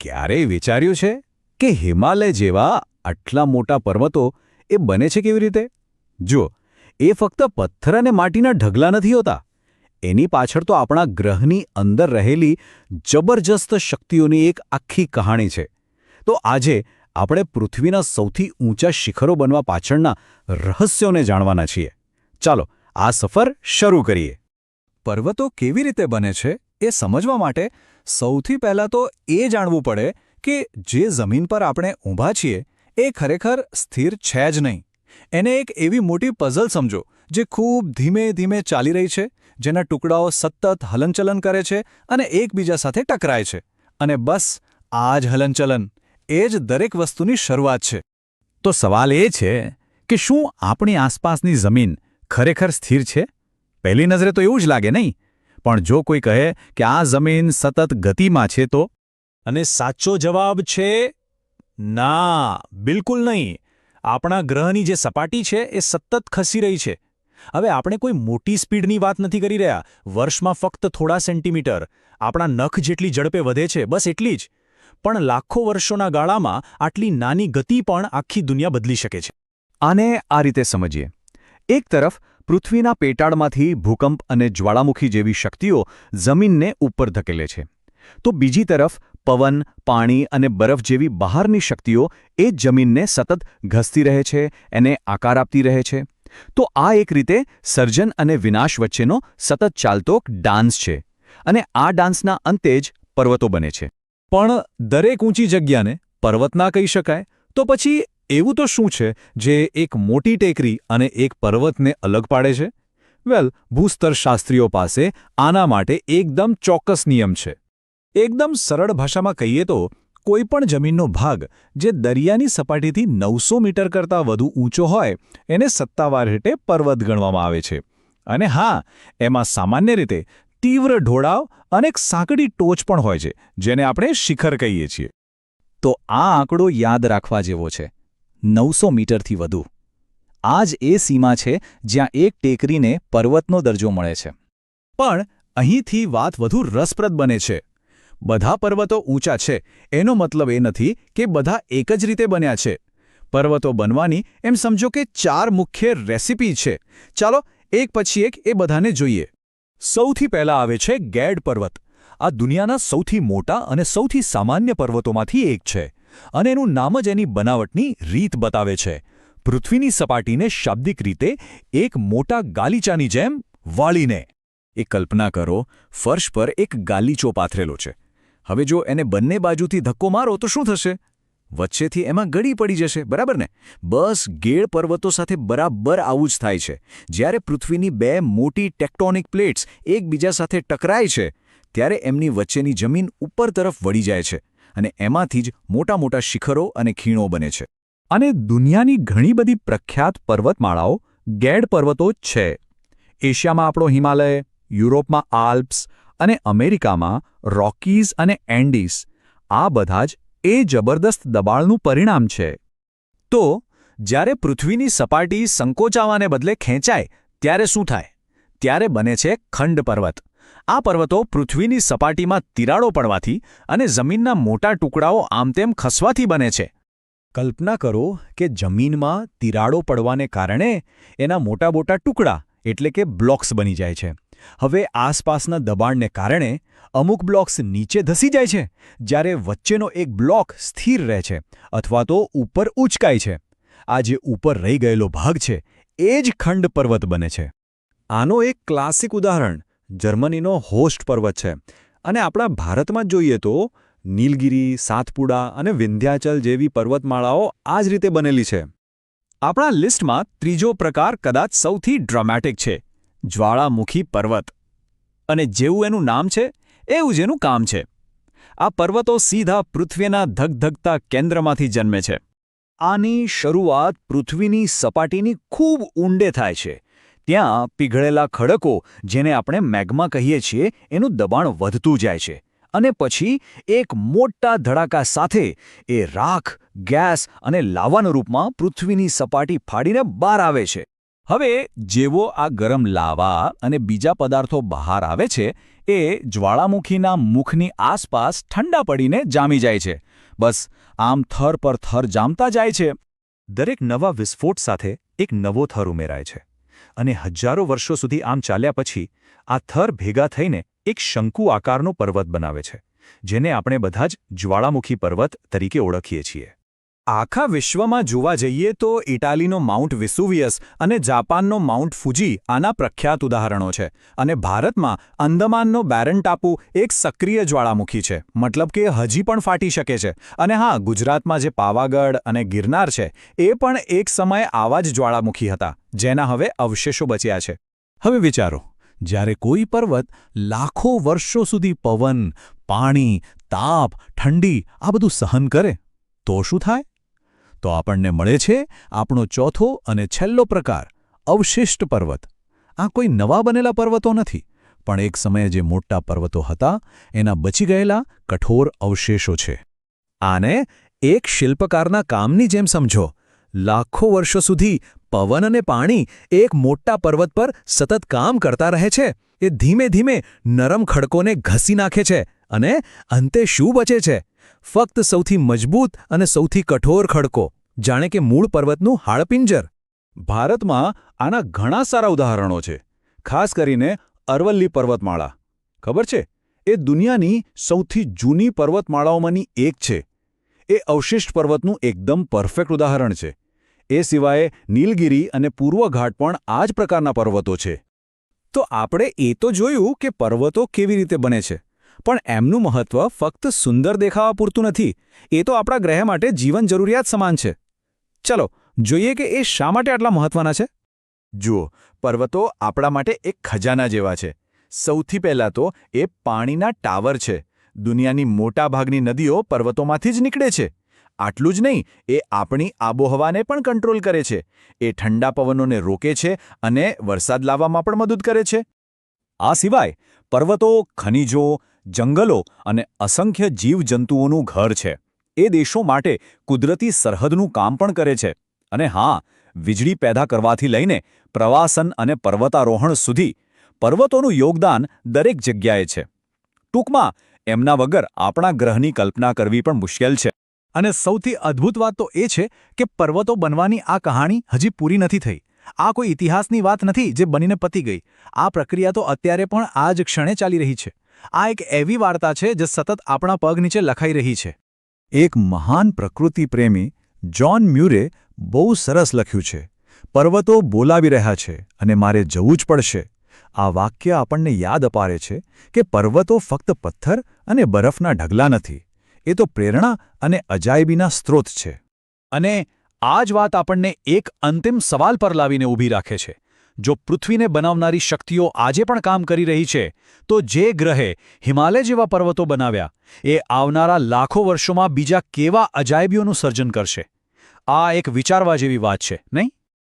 ક્યારેય વિચાર્યું છે કે હિમાલય જેવા આટલા મોટા પર્વતો એ બને છે કેવી રીતે? જુઓ, એ ફક્ત પથ્થર અને માટીના ઢગલા નથી હોતા. એની પાછળ તો આપણા ગ્રહની અંદર રહેલી જબરજસ્ત શક્તિઓની એક આખી કહાણી છે. તો આજે આપણે પૃથ્વીના સૌથી ઊંચા શિખરો બનવા પાછળના રહસ્યોને જાણવાના છીએ. ચાલો, આ સફર શરૂ કરીએ. પર્વતો કેવી રીતે બને છે? એ સમજવા માટે સૌથી પહેલાં તો એ જાણવું પડે કે જે જમીન પર આપણે ઊભા છીએ, એ ખરેખર સ્થિર છે જ નહીં. એને એક એવી મોટી પઝલ સમજો, જે ખૂબ ધીમે ધીમે ચાલી રહી છે, જેના ટુકડાઓ સતત હલનચલન કરે છે અને એકબીજા સાથે ટકરાય છે. અને બસ, આ જ હલનચલન, એ જ દરેક વસ્તુની શરૂઆત છે. તો સવાલ એ છે કે શું આપણી આસપાસની જમીન ખરેખર સ્થિર છે? પહેલી નજરે તો એવું જ લાગે, નહીં? પણ જો કોઈ કહે કે આ જમીન સતત ગતિમાં છે તો? અને સાચો જવાબ છે ના બિલકુલ નહીં. આપણા ગ્રહની જે સપાટી છે એ સતત ખસી રહી છે. હવે આપણે કોઈ મોટી સ્પીડની વાત નથી કરી રહ્યા. વર્ષમાં ફક્ત થોડા સેન્ટીમીટર. આપણા નખ જેટલી ઝડપે વધે છે બસ એટલી જ. પણ લાખો વર્ષોના ગાળામાં આટલી નાની ગતિ પણ આખી દુનિયા બદલી શકે છે. આને આ રીતે સમજીએ. એક તરફ પૃથ્વીના પેટાળમાંથી ભૂકંપ અને જ્વાળામુખી જેવી શક્તિઓ જમીનને ઉપર ધકેલે છે. તો બીજી તરફ, પવન, પાણી અને બરફ જેવી બહારની શક્તિઓ એ જમીનને સતત ઘસતી રહે છે, એને આકાર આપતી રહે છે. તો આ એક રીતે સર્જન અને વિનાશ વચ્ચેનો સતત ચાલતો ડાન્સ છે અને આ ડાન્સના અંતે જ પર્વતો બને છે. પણ દરેક ઊંચી જગ્યાને પર્વત ના કહી શકાય? તો પછી એવું તો શું છે જે એક મોટી ટેકરી અને એક પર્વતને અલગ પાડે છે? વેલ ભૂસ્તરશાસ્ત્રીઓ પાસે આના માટે એકદમ ચોક્કસ નિયમ છે. એકદમ સરળ ભાષામાં કહીએ તો કોઈપણ જમીનનો ભાગ જે દરિયાની સપાટીથી નવસો મીટર કરતાં વધુ ઊંચો હોય, એને સત્તાવાર રીતે પર્વત ગણવામાં આવે છે. અને હા, એમાં સામાન્ય રીતે તીવ્ર ઢોળાવ અને એક સાંકડી ટોચ પણ હોય છે, જેને આપણે શિખર કહીએ છીએ. તો આ આંકડો યાદ રાખવા જેવો છે. નવસો મીટરથી વધુ. આ જ એ સીમા છે જ્યાં એક ટેકરીને પર્વતનો દરજ્જો મળે છે. પણ અહીંથી વાત વધુ રસપ્રદ બને છે. બધા પર્વતો ઊંચા છે, એનો મતલબ એ નથી કે બધા એક જ રીતે બન્યા છે. પર્વતો બનવાની એમ સમજો કે ચાર મુખ્ય રેસિપી છે. ચાલો એક પછી એક એ બધાને જોઈએ. સૌથી પહેલા આવે છે ગેડ પર્વત. આ દુનિયાના સૌથી મોટા અને સૌથી સામાન્ય પર્વતોમાંથી એક છે. અને એનું નામ જ એની બનાવટની રીત બતાવે છે. પૃથ્વીની સપાટીને શાબ્દિક રીતે એક મોટા ગાલીચાની જેમ વાળીને. એ કલ્પના કરો, ફર્શ પર એક ગાલીચો પાથરેલો છે. હવે જો એને બંને બાજુથી ધક્કો મારો તો શું થશે? વચ્ચેથી એમાં ગળી પડી જશે, બરાબર ને? બસ ગેળ પર્વતો સાથે બરાબર આવું જ થાય છે. જ્યારે પૃથ્વીની બે મોટી ટેક્ટોનિક પ્લેટ્સ એકબીજા સાથે ટકરાય છે, ત્યારે એમની વચ્ચેની જમીન ઉપર તરફ વળી જાય છે. અને એમાંથી જ મોટા મોટા શિખરો અને ખીણો બને છે. અને દુનિયાની ઘણી બધી પ્રખ્યાત પર્વતમાળાઓ ગેડ પર્વતો છે. એશિયામાં આપણો હિમાલય, યુરોપમાં આલ્પ્સ અને અમેરિકામાં રોકીઝ અને એન્ડીસ આ બધા જ એ જબરદસ્ત દબાણનું પરિણામ છે. તો, જ્યારે પૃથ્વીની સપાટી સંકોચાવાને બદલે ખેંચાય, ત્યારે શું થાય? ત્યારે બને છે ખંડ પર્વત. આ પર્વતો પૃથ્વીની સપાટીમાં તિરાડો પડવાથી અને જમીનના મોટા ટુકડાઓ આમતેમ ખસવાથી બને છે. કલ્પના કરો કે જમીનમાં તિરાડો પડવાને કારણે એના મોટા મોટા ટુકડા, એટલે કે બ્લોક્સ બની જાય છે. હવે આસપાસના દબાણને કારણે અમુક બ્લોક્સ નીચે ધસી જાય છે, જ્યારે વચ્ચેનો એક બ્લોક સ્થિર રહે છે, અથવા તો ઉપર ઉચકાય છે. આ જે ઉપર રહી ગયેલો ભાગ છે, એ જ ખંડ પર્વત બને છે. આનો એક ક્લાસિક ઉદાહરણ જર્મનીનો હોસ્ટ પર્વત છે. અને આપણા ભારતમાં જોઈએ તો, નીલગિરી, સાતપુડા અને વિંધ્યાચલ જેવી પર્વતમાળાઓ આ જ રીતે બનેલી છે. આપણા લિસ્ટમાં ત્રીજો પ્રકાર કદાચ સૌથી ડ્રામેટિક છે, જ્વાળામુખી પર્વત. અને જેવું એનું નામ છે, એવું જ એનું કામ છે. આ પર્વતો સીધા પૃથ્વીના ધગધગતા કેન્દ્રમાંથી જન્મે છે. આની શરૂઆત પૃથ્વીની સપાટીની ખૂબ ઊંડે થાય છે ત્યાં પીઘળેલા ખડકો, જેને આપણે મેગ્મા કહીએ છીએ, એનું દબાણ વધતું જાય છે. અને પછી એક મોટા ધડાકા સાથે એ રાખ, ગેસ અને લાવાના રૂપમાં પૃથ્વીની સપાટી ફાડીને બહાર આવે છે. હવે જેવો આ ગરમ લાવા અને બીજા પદાર્થો બહાર આવે છે, એ જ્વાળામુખીના મુખની આસપાસ ઠંડા પડીને જામી જાય છે. બસ, આમ થર પર થર જામતા જાય છે. દરેક નવા વિસ્ફોટ સાથે એક નવો થર ઉમેરાય છે. અને હજારો વર્ષો સુધી આમ ચાલ્યા પછી, આ થર ભેગા થઈને એક શંકુ આકારનો પર્વત બનાવે છે, જેને આપણે બધા જ જ્વાળામુખી પર્વત તરીકે ઓળખીએ છીએ. આખા વિશ્વમાં જોવા જઈએ તો ઇટાલીનો માઉન્ટ વિસુવિયસ અને જાપાનનો માઉન્ટ ફુજી આના પ્રખ્યાત ઉદાહરણો છે. અને ભારતમાં અંદમાનનો બેરન ટાપુ એક સક્રિય જ્વાળામુખી છે. મતલબ કે હજી પણ ફાટી શકે છે. અને હા, ગુજરાતમાં જે પાવાગઢ અને ગિરનાર છે, એ પણ એક સમયે આવા જ જ્વાળામુખી હતા, જેના હવે અવશેષો બચ્યા છે. હવે વિચારો, જ્યારે કોઈ પર્વત લાખો વર્ષો સુધી પવન, પાણી, તાપ, ઠંડી આ બધું સહન કરે, તો શું થાય? તો આપણને મળે છે આપણો ચોથો અને છેલ્લો પ્રકાર, અવશિષ્ટ પર્વત. આ કોઈ નવા બનેલા પર્વતો નથી, પણ એક સમયે જે મોટા પર્વતો હતા, એના બચી ગયેલા કઠોર અવશેષો છે. આને એક શિલ્પકારના કામની જેમ સમજો. લાખો વર્ષો સુધી પવન અને પાણી એક મોટા પર્વત પર સતત કામ કરતા રહે છે. એ ધીમે ધીમે નરમ ખડકોને ઘસી નાખે છે અને અંતે શું બચે છે? ફક્ત સૌથી મજબૂત અને સૌથી કઠોર ખડકો, જાણે કે મૂળ પર્વતનું હાડપિંજર. ભારતમાં આના ઘણા સારા ઉદાહરણો છે, ખાસ કરીને અરવલ્લી પર્વતમાળા. ખબર છે? એ દુનિયાની સૌથી જૂની પર્વતમાળાઓમાંની એક છે. એ અવશિષ્ટ પર્વતનું એકદમ પરફેક્ટ ઉદાહરણ છે. એ સિવાય નીલગિરી અને પૂર્વ ઘાટ પણ આ જ પ્રકારના પર્વતો છે. તો આપણે એ તો જોયું કે પર્વતો કેવી રીતે બને છે. પણ એમનું મહત્વ ફક્ત સુંદર દેખાવા પૂરતું નથી. એ તો આપણા ગ્રહ માટે જીવન જરૂરિયાત સમાન છે. ચલો, જોઈએ કે એ શા માટે આટલા મહત્વના છે? જુઓ, પર્વતો આપણા માટે એક ખજાના જેવા છે. સૌથી પહેલાં તો એ પાણીના ટાવર છે. દુનિયાની મોટાભાગની નદીઓ પર્વતોમાંથી જ નીકળે છે. આટલું જ નહીં, એ આપણી આબોહવાને પણ કંટ્રોલ કરે છે. એ ઠંડા પવનોને રોકે છે અને વરસાદ લાવવામાં પણ મદદ કરે છે. આ સિવાય પર્વતો, ખનિજો જંગલો અને અસંખ્ય જીવજંતુઓનું ઘર છે. એ દેશો માટે કુદરતી સરહદનું કામ પણ કરે છે. અને હા, વીજળી પેદા કરવાથી લઈને પ્રવાસન અને પર્વતારોહણ સુધી પર્વતોનું યોગદાન દરેક જગ્યાએ છે. ટૂંકમાં, એમના વગર આપણા ગ્રહની કલ્પના કરવી પણ મુશ્કેલ છે. અને સૌથી અદ્ભુત વાત તો એ છે કે પર્વતો બનવાની આ કહાણી હજી પૂરી નથી થઈ. આ કોઈ ઇતિહાસની વાત નથી જે બનીને પતી ગઈ. આ પ્રક્રિયા તો અત્યારે પણ આ જ ક્ષણે ચાલી રહી છે. આ એક એવી વાર્તા છે જે સતત આપણા પગ નીચે લખાઈ રહી છે. એક મહાન પ્રકૃતિ પ્રેમી જ્હોન મ્યુરે બહુ સરસ લખ્યું છે. પર્વતો બોલાવી રહ્યા છે અને મારે જવું જ પડશે. આ વાક્ય આપણને યાદ અપારે છે કે પર્વતો ફક્ત પથ્થર અને બરફના ઢગલા નથી. એ તો પ્રેરણા અને અજાયબીના સ્ત્રોત છે. અને આ જ વાત આપણને એક અંતિમ સવાલ પર લાવીને ઊભી રાખે છે. જો પૃથ્વીને બનાવનારી શક્તિઓ આજે પણ કામ કરી રહી છે, તો જે ગ્રહે હિમાલય જેવા પર્વતો બનાવ્યા, એ આવનારા લાખો વર્ષોમાં બીજા કેવા અજાયબીઓનું સર્જન કરશે? આ એક વિચારવા જેવી વાત છે, નહીં?